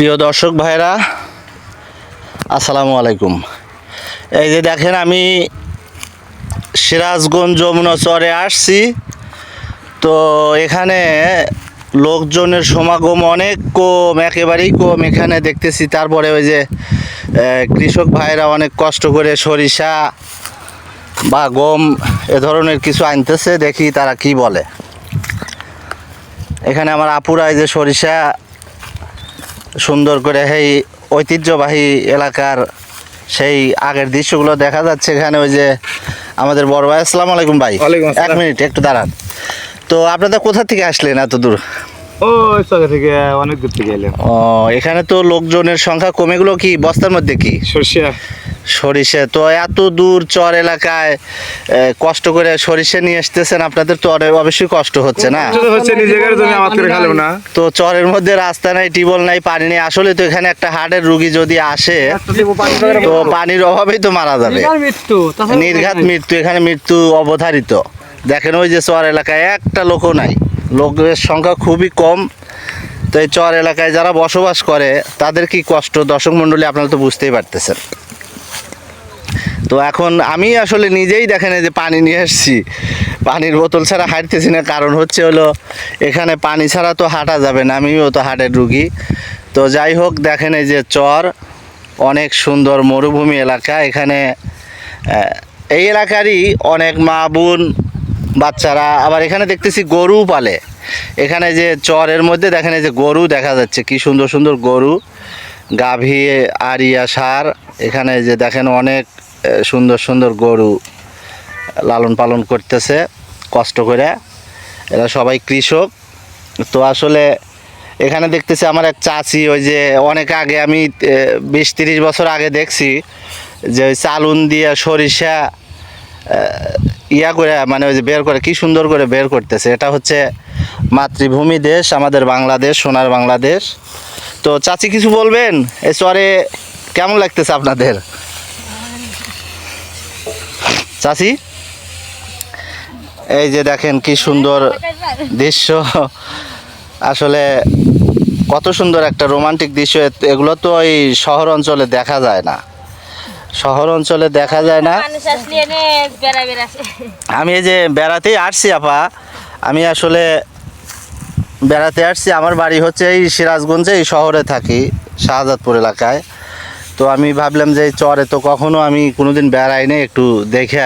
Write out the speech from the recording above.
প্রিয় দর্শক ভাইরা আসসালামু আলাইকুম। এই যে দেখেন আমি সিরাজগঞ্জ যমুনা চরে আসছি। তো এখানে লোকজনের সমাগম অনেক কম, একেবারেই কম এখানে দেখতেছি। তারপরে ওই যে কৃষক ভাইরা অনেক কষ্ট করে সরিষা বা গম এ ধরনের কিছু আনতেছে, দেখি তারা কি বলে। এখানে আমার আপুরা এই যে সরিষা সুন্দর করে সেই ঐতিহ্যবাহী এলাকার সেই আগের দৃশ্যগুলো দেখা যাচ্ছে এখানে ওই যে আমাদের বড় ভাই। আসসালাম আলাইকুম ভাই। এক মিনিট একটু দাঁড়ান। তো আপনাদের কোথা থেকে আসলেন এত দূর? ও থেকে অনেক দূর থেকে এলেন ও এখানে তো লোকজনের সংখ্যা কমে। গেলো কি বস্তার মধ্যে কি? সর্ষে। সরিষা। তো এত দূর চর এলাকায় কষ্ট করে সরিষা নিয়ে আসতেছেন আপনাদের তো অবশ্যই কষ্ট হচ্ছে না? তো চরের মধ্যে রাস্তা নাই টিবল নাই পানি নেই। আসলে তো এখানে একটা হার্টের রুগী যদি আসে তো পানির অভাবেই তো মারা যাবে। নির্ঘাত মৃত্যু এখানে মৃত্যু অবধারিত। দেখেন ওই যে চর এলাকায় একটা লোকও নাই। লোকের সংখ্যা খুবই কম। তো এই চর এলাকায় যারা বসবাস করে তাদের কি কষ্ট? দর্শক মণ্ডলী আপনারা তো বুঝতেই পারতেছেন। তো এখন আমি আসলে নিজেই দেখেন যে পানি নিয়ে এসেছি। পানির বোতল ছাড়া হাঁটতেছি না, কারণ হচ্ছে হলো এখানে পানি ছাড়া তো হাঁটা যাবে না, আমিও তো হাটের রুগী। তো যাই হোক, দেখেন এই যে চর, অনেক সুন্দর মরুভূমি এলাকা। এখানে এই এলাকারই অনেক মা বোন, বাচ্চারা, আবার এখানে দেখতেছি গরু পালে। এখানে যে চরের মধ্যে দেখেন এই যে গরু দেখা যাচ্ছে, কি সুন্দর সুন্দর গরু। গাভী আরিয়া সার এখানে যে দেখেন অনেক সুন্দর সুন্দর গরু লালন পালন করতেছে, কষ্ট করে। এরা সবাই কৃষক। তো আসলে এখানে দেখতেছি আমার এক চাচি, ওই যে অনেক আগে আমি বিশ তিরিশ বছর আগে দেখছি যে ওই চালুন দিয়ে সরিষা ইয়া করে মানে ওই যে বের করে, কি সুন্দর করে বের করতেছে। এটা হচ্ছে মাতৃভূমি দেশ, আমাদের বাংলাদেশ, সোনার বাংলাদেশ। তো চাচি কিছু বলবেন? এ, চরে কেমন লাগতেছে আপনাদের? চাচি? এই যে দেখেন কি সুন্দর দৃশ্য। আসলে কত সুন্দর একটা রোমান্টিক দৃশ্য। এগুলো তো ওই শহর অঞ্চলে দেখা যায় না। শহর অঞ্চলে দেখা যায় না। নে আমি এই যে বেড়াতেই আসছি আপা। আমি আসলে বেড়াতে আসছি। আমার বাড়ি হচ্ছে এই সিরাজগঞ্জে এই শহরে থাকি শাহজাদপুর এলাকায়। তো আমি ভাবলাম যে এই চরে তো কখনো আমি কোনোদিন বেড়াই বেড়াইনি একটু দেখে